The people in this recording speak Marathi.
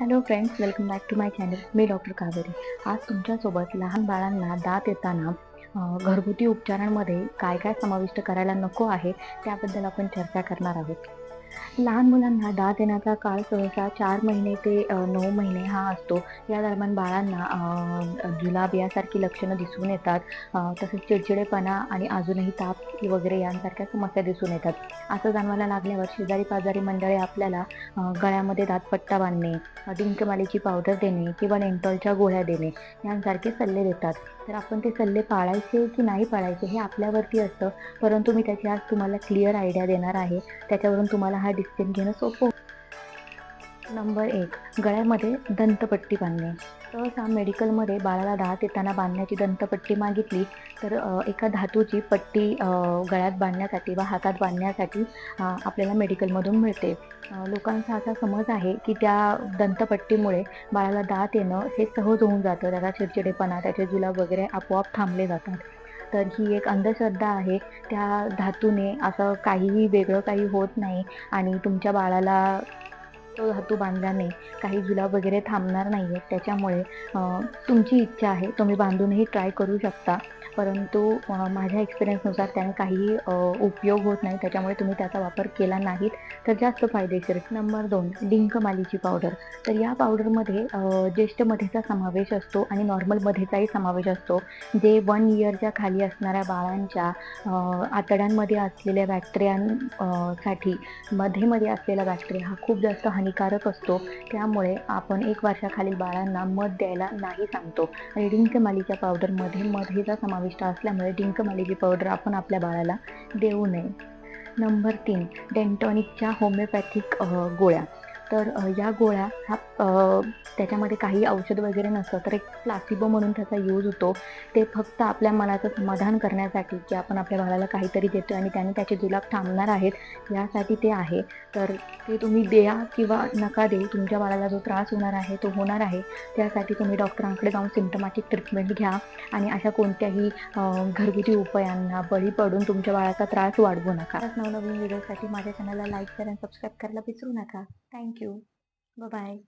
Hello friends welcome back to my channel me doctor Kaveri. आज तुमच्यासोबत लहान बाळांना दात येताना घरगुती उपचारांमध्ये काय काय समाविष्ट करायला नको आहे त्याबद्दल आपण चर्चा करणार आहोत. लहान मुलांना दात येण्याचा काळ सहसा चार महिने ते नऊ महिने हा असतो. या दरम्यान बाळांना जुलाब यासारखी लक्षणं दिसून येतात. तसेच चिडचिडेपणा आणि अजूनही ताप वगैरे यांसारख्या समस्या दिसून येतात. असं जाणवायला लागल्यावर शेजारी पाजारी मंडळे आपल्याला गळ्यामध्ये दातपट्टा बांधणे डिंकमालीची पावडर देणे किंवा डेंटॉलच्या गोळ्या देणे यांसारखे सल्ले देतात. तर आपण ते सल्ले पाळायचे की नाही पाळायचे हे आपल्यावरती असतं. परंतु मी त्याची आज तुम्हाला क्लिअर आयडिया देणार आहे. त्याच्यावरून तुम्हाला हा डिसिजन घेणं सोपं नंबर एक गळ्यामध्ये दंतपट्टी बांधणे. सहसा मेडिकलमध्ये बाळाला दात येताना बांधण्याची दंतपट्टी मागितली तर एका धातूची पट्टी गळ्यात बांधण्यासाठी वा हातात बांधण्यासाठी आपल्याला मेडिकलमधून मिळते. लोकांचा असा समज आहे की त्या दंतपट्टीमुळे बाळाला दात येणं हे सहज होऊन जातं. त्याचा चिडचिडेपणा त्याचे जुलाब वगैरे आपोआप थांबले जातात. तर ही एक अंधश्रद्धा आहे. त्या धातूने असं काहीही वेगळं काही होत नाही आणि तुमच्या बाळाला तो धातू बांधल्याने काही जुलाब वगैरे थांबणार नाही आहेत त्याच्यामुळे तुमची इच्छा आहे. तुम्ही बांधूनही ट्राय करू शकता. परंतु माझ्या एक्सपिरियन्सनुसार त्याने काही उपयोग होत नाही. त्याच्यामुळे तुम्ही त्याचा वापर केला नाहीत. तर जास्त फायदेशीर. नंबर दोन डिंक मालीची पावडर तर या पावडरमध्ये ज्येष्ठ मध्येचा समावेश असतो आणि नॉर्मल मध्येचाही समावेश असतो. जे वन इयरच्या खाली असणाऱ्या बाळांच्या आतड्यांमध्ये असलेल्या बॅक्टेरियांसाठी मध्ये मध्येमध्ये असलेला बॅक्टेरिया हा खूप जास्त हानिकारक असतो. त्यामुळे आपण एक वर्षाखालील बाळांना मध द्यायला नाही सांगतो. आणि डिंक मालीच्या पावडरमध्ये मध्येचा समावेश समाविष्ट असल्यामुळे डिंक मालिकी पावडर आपण आपल्या बाळाला देऊ नये. नंबर तीन डेंटॉनिकच्या होमिओपॅथिक गोळ्या. तर या गोळ्या ह्या त्याच्यामध्ये काही औषध वगैरे नसतं तर एक प्लासिबो म्हणून त्याचा यूज होतो. ते फक्त आपल्या मनाचं समाधान करण्यासाठी की आपण आपल्या बाळाला काहीतरी देतो आणि त्याने त्याचे जुलाब थांबणार आहेत यासाठी ते आहे. तर ते तुम्ही द्या किंवा नका दे तुमच्या बाळाला जो त्रास होणार आहे तो होणार आहे. त्यासाठी तुम्ही डॉक्टरांकडे जाऊन सिम्टमॅटिक ट्रीटमेंट घ्या आणि अशा कोणत्याही घरगुती उपायांना बळी पडून तुमच्या बाळाचा त्रास वाढवू नका. नवनवीन व्हिडिओसाठी माझ्या चॅनलला लाईक करा आणि सबस्क्राईब करायला विसरू नका. Thank you You. Bye bye.